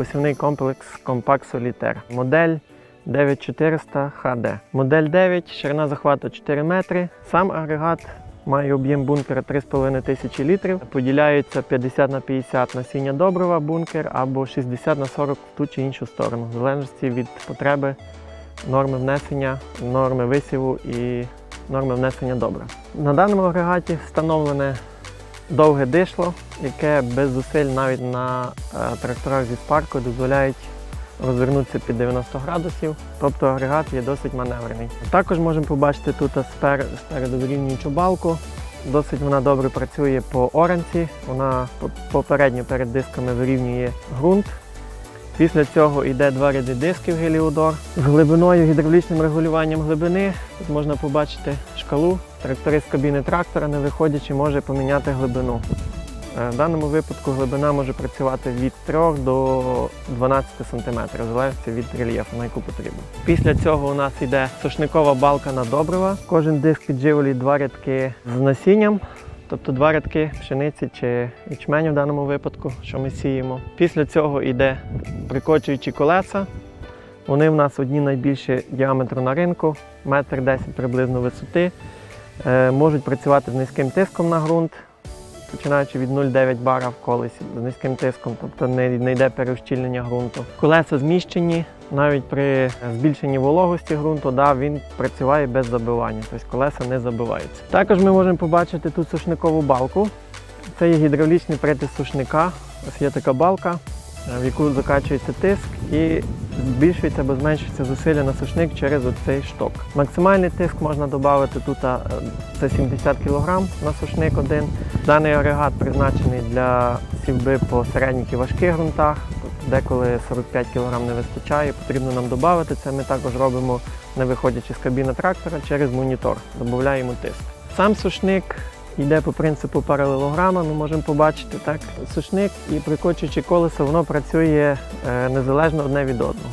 посівний комплекс Compact Solitaire. Модель 9400 HD. Модель 9, ширина захвату 4 метри. Сам агрегат має об'єм бункера 3,5 тисячі літрів. Поділяється 50 на 50 насіння добрива бункер або 60 на 40 в ту чи іншу сторону, в залежності від потреби норми внесення, норми висіву і норми внесення добра. На даному агрегаті встановлене довге дишло, яке без зусиль навіть на е, тракторах зі спарку дозволяють розвернутися під 90 градусів, тобто агрегат є досить маневрений. Також можемо побачити тут спер, спереду вирівнюючу балку. Досить вона добре працює по оранці, вона попередньо перед дисками вирівнює ґрунт. Після цього йде два ряди дисків Геліодор з глибиною, гідравлічним регулюванням глибини. Тут можна побачити шкалу. Тракторист кабіни трактора, не виходячи, може поміняти глибину. Е, В даному випадку глибина може працювати від 3 до 12 см, в залежності від рельєфу, на яку потрібно. Після цього у нас йде сушникова балка на добрива. Кожен диск підживлює два рядки з насінням, тобто два рядки пшениці чи ячменю в даному випадку, що ми сіємо. Після цього йде прикочуючі колеса. Вони в нас одні найбільші діаметру на ринку, метр 10 приблизно висоти. Е, можуть працювати з низьким тиском на ґрунт, починаючи від 0,9 бара в колесі з низьким тиском, тобто не, не йде переущільнення ґрунту. Колеса зміщені, навіть при збільшенні вологості ґрунту, да, він працює без забивання, тобто колеса не забиваються. Також ми можемо побачити тут сушникову балку. Це є гідравлічний притис сушника. Ось є така балка, в яку закачується тиск і збільшується або зменшується зусилля на сушник через оцей шток. Максимальний тиск можна додати тут е, це 70 кг на сушник один. Даний агрегат призначений для сівби по середніх і важких ґрунтах. Деколи 45 кг не вистачає, потрібно нам додати. Це ми також робимо, не виходячи з кабіни трактора, через монітор. Додаємо тиск. Сам сушник йде по принципу паралелограма. Ми можемо побачити так. Сушник і прикочуючи колесо, воно працює е, незалежно одне від одного.